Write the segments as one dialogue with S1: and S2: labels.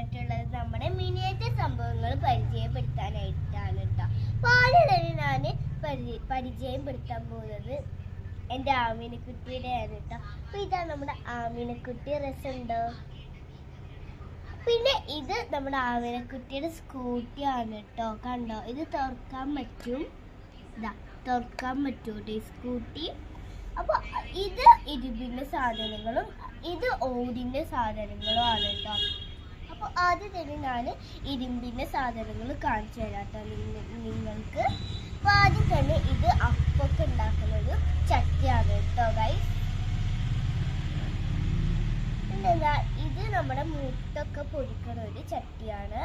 S1: വന്നിട്ടുള്ളത് നമ്മുടെ മിനിയേറ്റർ സംഭവങ്ങൾ പരിചയപ്പെടുത്താനായിട്ടാണ് കേട്ടോ അപ്പൊ ആദ്യം തന്നെ ഞാൻ പരിചയപ്പെടുത്താൻ പോകുന്നത് എന്റെ ആമിനക്കുട്ടിയുടെയാണ് കേട്ടോ അപ്പൊ ഇതാ നമ്മുടെ ആമിനക്കുട്ടി രസമുണ്ടോ? പിന്നെ ഇത് നമ്മുടെ ആമിനക്കുട്ടിയുടെ സ്കൂട്ടിയാണ് കേട്ടോ കണ്ടോ? ഇത് തുറക്കാൻ പറ്റും. ഇതാ തുറക്കാൻ പറ്റും ഈ സ്കൂട്ടി അപ്പൊ ഇത് ഇരുമ്പിന്റെ സാധനങ്ങളും ഇത് ഓടിന്റെ സാധനങ്ങളും ആണ് കേട്ടോ അപ്പൊ ആദ്യം തന്നെ ഞാൻ ഇരുമ്പിന്റെ സാധനങ്ങൾ കാണിച്ചു തരാട്ടോ നിങ്ങൾക്ക്. അപ്പൊ ആദ്യം തന്നെ ഇത് അപ്പൊക്കെ ഉണ്ടാക്കുന്ന ഒരു ചട്ടിയാണ് കേട്ടോ ഗൈസ് പിന്നെന്താ ഇത് നമ്മുടെ മുട്ടൊക്കെ പൊടിക്കുന്ന ഒരു ചട്ടിയാണ്.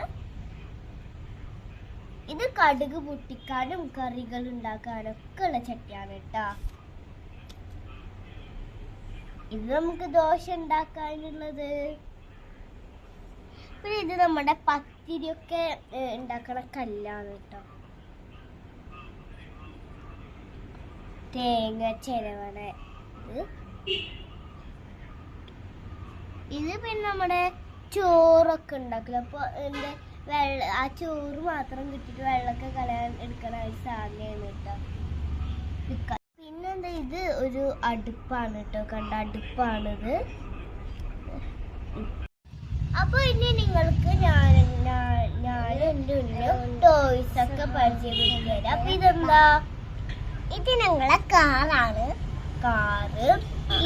S1: ഇത് കടുക് പൊട്ടിക്കാനും കറികൾ ഉണ്ടാക്കാനൊക്കെ ഉള്ള ചട്ടിയാണ് കേട്ടോ ഇത് നമുക്ക് ദോശ ഉണ്ടാക്കാനുള്ളത്. പിന്നെ ഇത് നമ്മുടെ പത്തിരിയൊക്കെ ഉണ്ടാക്കണ കല്ലാണ് കേട്ടോ. തേങ്ങ ചിരവണ ഇത്. ഇത് പിന്നെ നമ്മുടെ ചോറൊക്കെ ഉണ്ടാക്കില്ല അപ്പൊ എന്റെ വെള്ള ആ ചോറ് മാത്രം കിട്ടിയിട്ട് വെള്ളമൊക്കെ കളയാൻ എടുക്കണ ഒരു സാധനമാണ് കേട്ടോ. പിന്നെന്താ ഇത് ഒരു അടുപ്പാണ് കേട്ടോ. കണ്ട അടുപ്പാണിത്. അപ്പൊ ഇനി നിങ്ങൾക്ക് ഞാൻ ഞാൻ- ഞാൻ എന്റെ ഉള്ളിൽ ടോയ്സ് ഒക്കെ പരിചയപ്പെടുത്തി തരാം അപ്പൊ ഇതെന്താ? ഇത് ഞങ്ങളെ കാറാണ് കാറ്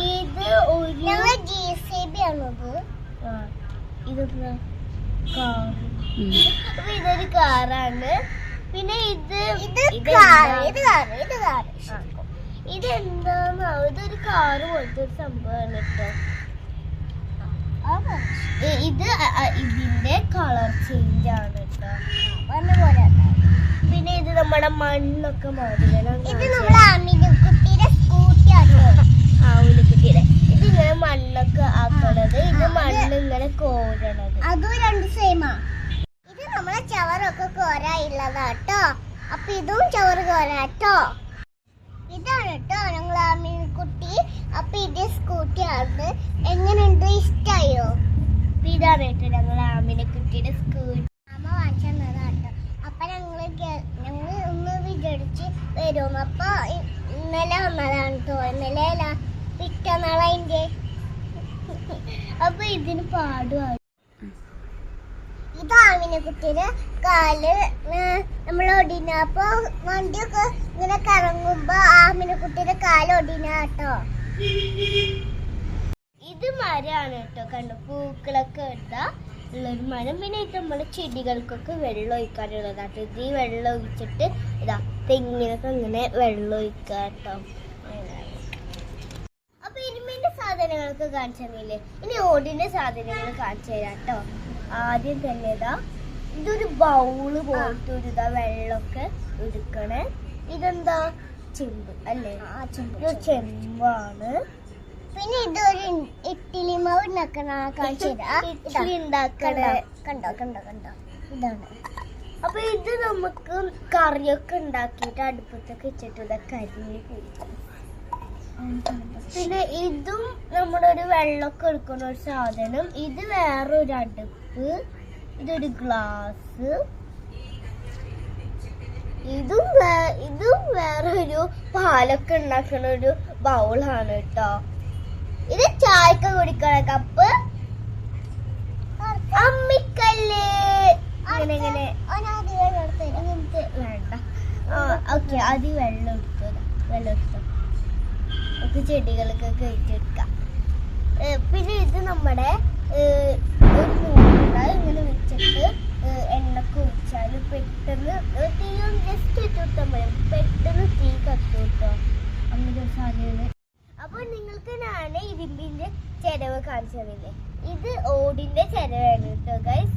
S1: ഇത് ഒരു ജി സി ബി ആണത്. ഇതെന്താ? കാറ് അപ്പൊ ഇതൊരു കാറാണ് പിന്നെ ഇത് ഇത് ഇത് കാറ് ഇത് കാർ ഇതെന്താന്ന്? ഇതൊരു കാറ് പോലത്തെ ഒരു സംഭവമാണ് കേട്ടോ. ഇത് ഇത് അ- അ- ഇതിന്റെ കളർ ചേഞ്ച് ആണ് കേട്ടോ പിന്നെ ഇത് നമ്മുടെ മണ്ണൊക്കെ
S2: ഇത് അമിനുക്കുട്ടിയുടെ
S1: ആവുലിക്കുട്ടിയുടെ ഇത് ഇങ്ങനെ മണ്ണൊക്കെ ആക്കണത്. ഇത് മണ്ണ് ഇങ്ങനെ കോരണത്.
S2: അതും രണ്ട് സെയിമാ ഇത് നമ്മളെ ചവറൊക്കെ കോരായുള്ളതാട്ടോ അപ്പൊ ഇതും ചവറ് കോരാട്ടോ ഇതാണ് കേട്ടോ ഞങ്ങൾ അമിനുക്കുട്ടി അപ്പൊ ഇത് സ്കൂട്ടിയാണ് എങ്ങനെയുണ്ട്? ഇഷ്ടായോ?
S1: ഇതാണ് കേട്ടോ ഞങ്ങൾ ആമിനക്കുട്ടിയുടെ സ്കൂട്ടി.
S2: അമ്മ വാങ്ങിച്ചതാട്ടോ അപ്പൊ ഞങ്ങൾ ഗ- വിചാരിച്ച് വരും അപ്പൊ ഇന്നലെ വന്നതാണ് കേട്ടോ ഇന്നലെ അല്ല പിറ്റന്നാളെ
S1: അപ്പൊ ഇതിന് പാടുവാണ്
S2: ഇത് ആമിനെ കുട്ടിയുടെ കാൽ. നമ്മൾ ഒടിനപ്പോ വണ്ടിയൊക്കെ ഇങ്ങനെ കറങ്ങുമ്പോ ആമിനെ കുട്ടിയുടെ കാൽ ഒടിനാട്ടോ
S1: ഇത് മരമാണ് കേട്ടോ കണ്ടു? പൂക്കളൊക്കെ ഇട്ടാ ഉള്ളൊരു മരം. പിന്നെ ഇത് നമ്മുടെ ചെടികൾക്കൊക്കെ വെള്ളം ഒഴിക്കാറുള്ളത് ഇത് ഈ വെള്ളം ഒഴിച്ചിട്ട് ഇതാ തെങ്ങിനൊക്കെ ഇങ്ങനെ വെള്ളം ഒഴിക്കുക കേട്ടോ. അപ്പൊ ഇരുമ്പിന്റെ സാധനങ്ങളൊക്കെ കാണിച്ചു തന്നില്ലേ? ഇനി ഓടിന്റെ സാധനങ്ങൾ കാണിച്ചു തരാം കേട്ടോ. ആദ്യം തന്നെ ഇതാ ഇതൊരു ബൗൾ പോലത്തെ ഒരു ഇതാ വെള്ളമൊക്കെ എടുക്കണേ. ഇതെന്താ? ചെമ്പ് അല്ലേ? ചെമ്പാണ്.
S2: പിന്നെ ഇതൊരു ഇഡ്ഡലി മാവ് ഉണ്ടാക്കണ.
S1: ഇഡ്ഡലി ഉണ്ടാക്കണ.
S2: കണ്ടോ കണ്ടോ കണ്ടോ. ഇതാണ്.
S1: അപ്പൊ ഇത് നമുക്ക് കറിയൊക്കെ ഉണ്ടാക്കിയിട്ട് അടുപ്പത്തൊക്കെ വെച്ചിട്ടുള്ള കരിഞ്ഞ് പിന്നെ ഇതും നമ്മുടെ ഒരു വെള്ളമൊക്കെ എടുക്കുന്ന ഒരു സാധനം. ഇത് വേറൊരു അടുപ്പ്. ഇതൊരു ഗ്ലാസ്. ഇതും ഇതും വേറൊരു പാലൊക്കെ ഉണ്ടാക്കുന്ന ഒരു ബൗളാണ് കേട്ടോ. ചായക്ക് കുടിക്കണ കപ്പ്. അമ്മിക്കല്ല്.
S2: എടുത്ത് തരാം.
S1: ഇങ്ങനത്തെ വേണ്ട. ഓക്കെ. അതി വെള്ളം എടുക്കുക വെള്ളം എടുത്തോ നമുക്ക് ചെടികൾക്കൊക്കെ ഒഴിച്ചെടുക്കാം ഏ, പിന്നെ ഇത് നമ്മുടെ ഒരു നൂലുണ്ട് ഇങ്ങനെ വെച്ചിട്ട് എണ്ണ എണ്ണക്ക് ഒഴിച്ചാൽ പെട്ടെന്ന് തീയും ജസ്റ്റ് ഇട്ട് കൊടുത്താൽ മതി പെട്ടെന്ന് തീ കത്തും കേട്ടോ അങ്ങനെ ഒരു സാധനമാണ് അപ്പൊ നിങ്ങൾക്ക് ഞാൻ ഇരുമ്പിന്റെ ചെലവ് കാണിച്ചു ഇത് ഓടിന്റെ ചെലവാണ് കേട്ടോ ഗൈസ്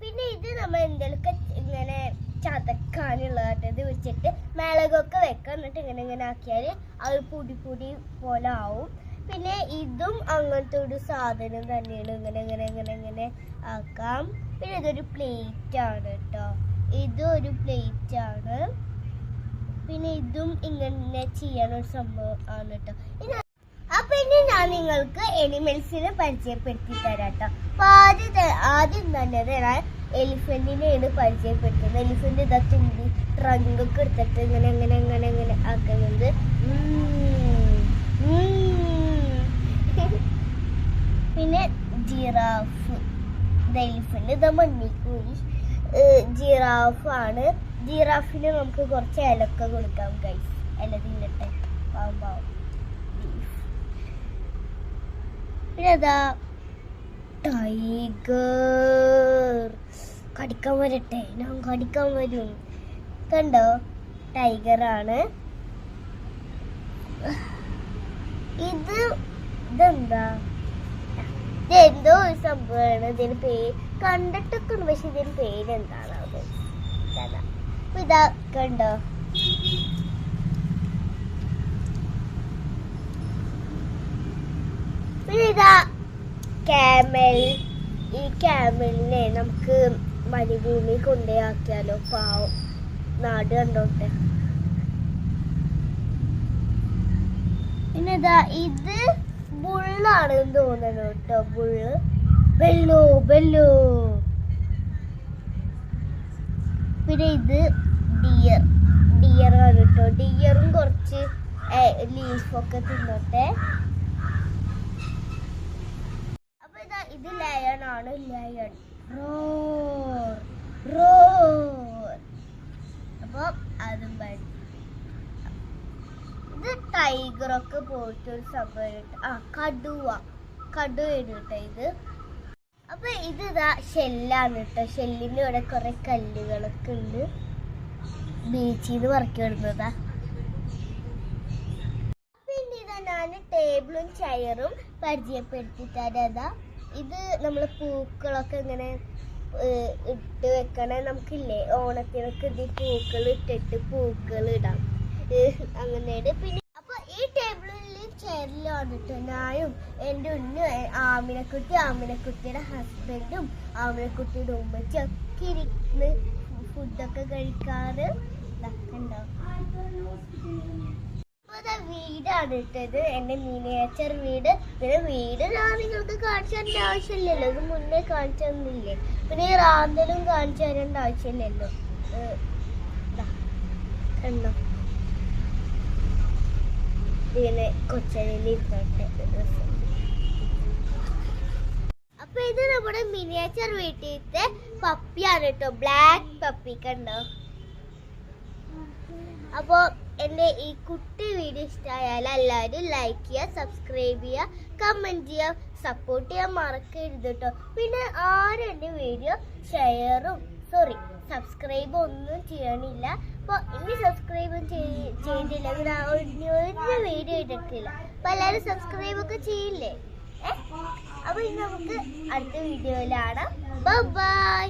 S1: പിന്നെ ഇത് നമ്മൾ എന്തെങ്കിലുമൊക്കെ ഇങ്ങനെ ചതക്കാനുള്ളതായിട്ട് ഇത് വെച്ചിട്ട് മിളകൊക്കെ വെക്കാം എന്നിട്ട് ഇങ്ങനെ ഇങ്ങനെ ആക്കിയാൽ അത് പൊടി പൊടി പോലെ ആവും. പിന്നെ ഇതും അങ്ങനത്തെ ഒരു സാധനം തന്നെയാണ് ഇങ്ങനെ ഇങ്ങനെ ഇങ്ങനെ ഇങ്ങനെ ആക്കാം. പിന്നെ ഇതൊരു പ്ലേറ്റ് ആണ് കേട്ടോ ഇതും ഒരു പ്ലേറ്റ് ആണ്. പിന്നെ ഇതും ഇങ്ങനെ ചെയ്യാനൊരു സംഭവം ആണ് കേട്ടോ അപ്പൊ ഇനി ഞാൻ നിങ്ങൾക്ക് എനിമൽസിനെ പരിചയപ്പെടുത്തി തരാട്ടോ. അപ്പൊ ആദ്യം ആദ്യം തന്നെ ഞാൻ എലിഫന്റിനെയാണ് പരിചയപ്പെടുത്തുന്നത് എലിഫന്റ് ഇതാ തുമ്പി ട്രങ്ക് ഒക്കെ എടുത്തിട്ട് ഇങ്ങനെ ഇങ്ങനെ ഇങ്ങനെ ഇങ്ങനെ ആക്കുന്നത്. പിന്നെ ജിറാഫ് എലിഫന്റ് ഇതാ ജിറാഫ് ആണ്. ജിറാഫിന് നമുക്ക് കുറച്ച് ഇലക്ക കൊടുക്കാം ഗൈസ് ഇല തിന്നട്ടെ പാവം പാവം. പിന്നെ ടൈഗർ. കടിക്കാൻ വരട്ടെ ഞാൻ കടിക്കാൻ വരും. കണ്ടോ? ടൈഗർ ആണ് ഇത് ഇതെന്താ? ഇതെന്തോ ഒരു സംഭവമാണ്. ഇതിന് പേര് കണ്ടിട്ടൊക്കെ പക്ഷെ ഇതിന് പേരെന്താണ് അത് ഇതാ കണ്ടോ? ഇതാ. ക്യാമൽ ഈ ക്യാമലിനെ നമുക്ക് മരുഭൂമി കൊണ്ടുപോയാക്കിയാലോ? പാവം. നാട് കണ്ടോട്ടെ. പിന്നെ ഇതാ ഇത് ബുള്ളാണ് തോന്നുന്നു കേട്ടോ ബുള്ള്. ബെല്ലോ ബെല്ലോ. പിന്നെ ഇത് ഡിയർ ഡിയർ ആണ് കേട്ടോ. ഡിയറും കുറച്ച് ലീഫൊക്കെ തിന്നോട്ടെ അപ്പൊ ഇതാ ഇത് ആണ് ലയൺ. Roar roar. അപ്പൊ അതും പഠി ഇത് ടൈഗർ ഒക്കെ പോയിട്ട് ഒരു സംഭവം ആ കടുവ. കടുവയാണ് കേട്ടോ ഇത്. അപ്പൊ ഇത് ഇതാ ഷെല്ലാണ് കേട്ടോ ഷെല്ലിന്റെ ഇവിടെ കുറെ കല്ലുകളൊക്കെ ഉണ്ട്. ബീച്ചിൽ നിന്ന് പറക്കി വിടുന്നതാ. പിന്നെ ഇതാ ഞാൻ ടേബിളും ചെയറും പരിചയപ്പെടുത്തി തരാതാ ഇത് നമ്മൾ പൂക്കളൊക്കെ ഇങ്ങനെ ഇട്ട് വെക്കണേ നമുക്കില്ലേ? ഓണത്തിനൊക്കെ ഇത് പൂക്കൾ ഇട്ടിട്ട് പൂക്കൾ ഇടാം. അങ്ങനെ പിന്നെ അപ്പൊ ഈ ടേബിളിൽ ചെയറിലാണ് കേട്ടോ ഞാനും എന്റെ ഉണ്ണു ആമിനക്കുട്ടി ആമിനക്കുട്ടിയുടെ ഹസ്ബൻഡും ആമിനക്കുട്ടിയുടെ ഉമ്മച്ചും ഒക്കെ ഇരുന്ന് ഫുഡൊക്കെ കഴിക്കാറ്. ഇതൊക്കെ കണ്ടോ ദാ വീടാണ് ഇട്ടത്. എന്റെ മിനിയേച്ചർ വീട്. പിന്നെ വീട് ഞാൻ നിങ്ങൾക്ക് കാണിച്ചു തരേണ്ട ആവശ്യമില്ലല്ലോ. ഇത് മുന്നേ കാണിച്ചു തന്നില്ലേ? പിന്നെ ഈ റാന്തലും കാണിച്ചു തരേണ്ട ആവശ്യമില്ലല്ലോ. കണ്ടോ? ഇങ്ങനെ ഇരുന്നോട്ടെ അപ്പൊ ഇത് നമ്മുടെ മിനിയേച്ചർ വീട്ടിലത്തെ പപ്പിയാണ് കേട്ടോ. ബ്ലാക്ക് പപ്പി കണ്ടോ? അപ്പോ എന്റെ ഈ കുട്ടി വീഡിയോ ഇഷ്ടമായാൽ എല്ലാവരും ലൈക്ക് ചെയ്യുക സബ്സ്ക്രൈബ് ചെയ്യുക കമന്റ് ചെയ്യുക സപ്പോർട്ട് ചെയ്യാൻ മറക്കരുത് കേട്ടോ പിന്നെ ആരും എന്റെ വീഡിയോ ഷെയറും സോറി സബ്സ്ക്രൈബ് ഒന്നും ചെയ്യണില്ല. അപ്പോൾ ഇനി സബ്സ്ക്രൈബ് ചെയ്തില്ല പിന്നെ ഒരു വീഡിയോ ഇട്ടിട്ടില്ല അപ്പോൾ എല്ലാവരും സബ്സ്ക്രൈബ് ഒക്കെ ചെയ്യില്ലേ? അപ്പോൾ ഇനി നമുക്ക് അടുത്ത വീഡിയോയിലാണ് ബൈ